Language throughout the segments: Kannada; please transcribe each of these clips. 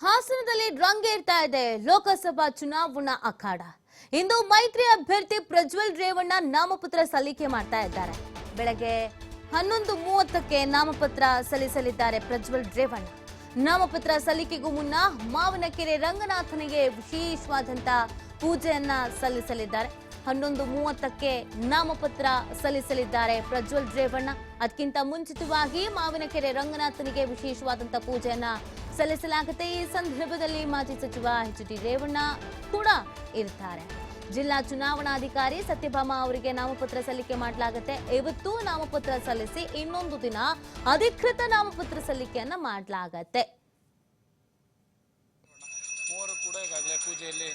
ಹಾಸನದಲ್ಲಿ ರಂಗೇರ್ತಾ ಇದೆ. ಲೋಕಸಭಾ ಚುನಾವಣಾ ಅಖಾಡ. ಇಂದು ಮೈತ್ರಿ ಅಭ್ಯರ್ಥಿ ಪ್ರಜ್ವಲ್ ರೇವಣ್ಣ ನಾಮಪತ್ರ ಸಲ್ಲಿಕೆ ಮಾಡ್ತಾ ಇದ್ದಾರೆ. ಬೆಳಗ್ಗೆ ಹನ್ನೊಂದು ಮೂವತ್ತಕ್ಕೆ ನಾಮಪತ್ರ ಸಲ್ಲಿಸಲಿದ್ದಾರೆ ಪ್ರಜ್ವಲ್ ರೇವಣ್ಣ. ನಾಮಪತ್ರ ಸಲ್ಲಿಕೆಗೂ ಮುನ್ನ ಮಾವನಕೆರೆ ರಂಗನಾಥನಿಗೆ ವಿಶೇಷವಾದಂತ ಪೂಜೆಯನ್ನ ಸಲ್ಲಿಸಲಿದ್ದಾರೆ. ಹನ್ನೊಂದು ಮೂವತ್ತಕ್ಕೆ ನಾಮಪತ್ರ ಸಲ್ಲಿಸಲಿದ್ದಾರೆ ಪ್ರಜ್ವಲ್ ರೇವಣ್ಣ. ಅದಕ್ಕಿಂತ ಮುಂಚಿತವಾಗಿ ಮಾವಿನಕೆರೆ ರಂಗನಾಥನಿಗೆ ವಿಶೇಷವಾದಂತ ಪೂಜೆಯನ್ನ ಸಲ್ಲಿಸಲಾಗುತ್ತೆ ಈ ಸಂದರ್ಭದಲ್ಲಿ ಮಾಜಿ ಸಚಿವ ಎಚ್ ಡಿ ರೇವಣ್ಣ ಕೂಡ ಇರ್ತಾರೆ ಜಿಲ್ಲಾ ಚುನಾವಣಾಧಿಕಾರಿ ಸತ್ಯಭಾಮ ಅವರಿಗೆ ನಾಮಪತ್ರ ಸಲ್ಲಿಕೆ ಮಾಡಲಾಗುತ್ತೆ. ಇವತ್ತು ನಾಮಪತ್ರ ಸಲ್ಲಿಸಿ ಇನ್ನೊಂದು ದಿನ ಅಧಿಕೃತ ನಾಮಪತ್ರ ಸಲ್ಲಿಕೆಯನ್ನ ಮಾಡಲಾಗತ್ತೆ. ಮೂವರು ಕೂಡ ಈಗಾಗಲೇ ಪೂಜೆಯಲ್ಲಿ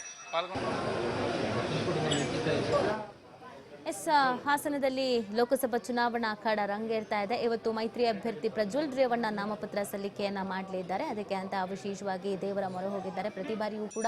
ಆ, ಹಾಸನದಲ್ಲಿ ಲೋಕಸಭಾ ಚುನಾವಣಾ ಅಖಾಡ ರಂಗೇರ್ತಾ ಇದೆ. ಇವತ್ತು ಮೈತ್ರಿ ಅಭ್ಯರ್ಥಿ ಪ್ರಜ್ವಲ್ ರೇವಣ್ಣ ನಾಮಪತ್ರ ಸಲ್ಲಿಕೆಯನ್ನ ಮಾಡಲಿದ್ದಾರೆ. ಅದಕ್ಕೆ ಅಂತ ವಿಶೇಷವಾಗಿ ದೇವರ ಮೊರೆ ಹೋಗಿದ್ದಾರೆ. ಪ್ರತಿ ಬಾರಿಯೂ ಕೂಡ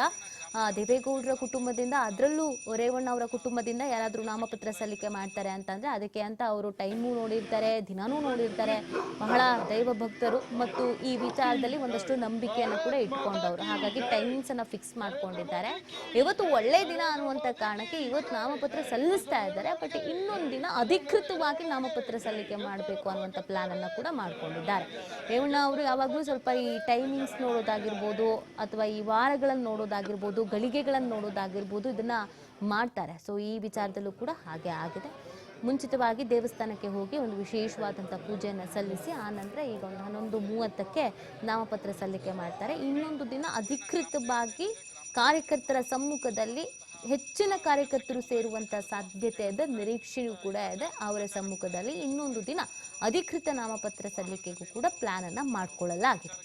ದೇವೇಗೌಡರ ಕುಟುಂಬದಿಂದ ಅದರಲ್ಲೂ ರೇವಣ್ಣ ಅವರ ಕುಟುಂಬದಿಂದ ಯಾರಾದರೂ ನಾಮಪತ್ರ ಸಲ್ಲಿಕೆ ಮಾಡ್ತಾರೆ ಅಂತಂದ್ರೆ ಅದಕ್ಕೆ ಅಂತ ಅವರು ಟೈಮು ನೋಡಿರ್ತಾರೆ ದಿನಾನೂ ನೋಡಿರ್ತಾರೆ. ಬಹಳ ದೈವ ಭಕ್ತರು ಮತ್ತು ಈ ವಿಚಾರದಲ್ಲಿ ಒಂದಷ್ಟು ನಂಬಿಕೆಯನ್ನು ಕೂಡ ಇಟ್ಕೊಂಡವರು. ಹಾಗಾಗಿ ಟೈಮಿಂಗ್ಸ್ ಅನ್ನ ಫಿಕ್ಸ್ ಮಾಡ್ಕೊಂಡಿದ್ದಾರೆ. ಇವತ್ತು ಒಳ್ಳೆ ದಿನ ಅನ್ನುವಂಥ ಕಾರಣಕ್ಕೆ ಇವತ್ತು ನಾಮಪತ್ರ ಸಲ್ಲಿಸ್ತಾ ಇದ್ದಾರೆ. ಬಟ್ ಇನ್ನೊಂದು ದಿನ ಅಧಿಕೃತವಾಗಿ ನಾಮಪತ್ರ ಸಲ್ಲಿಕೆ ಮಾಡಬೇಕು ಅನ್ನುವಂಥ ಪ್ಲಾನ್ ಅನ್ನ ಕೂಡ ಮಾಡಿಕೊಂಡಿದ್ದಾರೆ. ರೇವಣ್ಣ ಅವರು ಯಾವಾಗಲೂ ಸ್ವಲ್ಪ ಈ ಟೈಮಿಂಗ್ಸ್ ನೋಡೋದಾಗಿರ್ಬೋದು ಅಥವಾ ಈ ವಾರಗಳನ್ನು ನೋಡೋದಾಗಿರ್ಬೋದು, ಗಳಿಗೆಗಳನ್ನು ನೋಡೋದಾಗಿರ್ಬೋದು ಇದನ್ನು ಮಾಡ್ತಾರೆ. ಸೊ ಈ ವಿಚಾರದಲ್ಲೂ ಕೂಡ ಹಾಗೆ ಆಗಿದೆ. ಮುಂಚಿತವಾಗಿ ದೇವಸ್ಥಾನಕ್ಕೆ ಹೋಗಿ ಒಂದು ವಿಶೇಷವಾದಂಥ ಪೂಜೆಯನ್ನು ಸಲ್ಲಿಸಿ, ಆನಂತರ ನಂತರ ಈಗ ಒಂದು ಹನ್ನೊಂದು ಮೂವತ್ತಕ್ಕೆ ನಾಮಪತ್ರ ಸಲ್ಲಿಕೆ ಮಾಡ್ತಾರೆ. ಇನ್ನೊಂದು ದಿನ ಅಧಿಕೃತವಾಗಿ ಕಾರ್ಯಕರ್ತರ ಸಮ್ಮುಖದಲ್ಲಿ ಹೆಚ್ಚಿನ ಕಾರ್ಯಕರ್ತರು ಸೇರುವಂತ ಸಾಧ್ಯತೆ ಇದೆ, ನಿರೀಕ್ಷೆಯೂ ಕೂಡ ಇದೆ. ಅವರ ಸಮ್ಮುಖದಲ್ಲಿ ಇನ್ನೊಂದು ದಿನ ಅಧಿಕೃತ ನಾಮಪತ್ರ ಸಲ್ಲಿಕೆಗೂ ಕೂಡ ಪ್ಲಾನ್ ಅನ್ನ ಮಾಡಿಕೊಳ್ಳಲಾಗಿದೆ.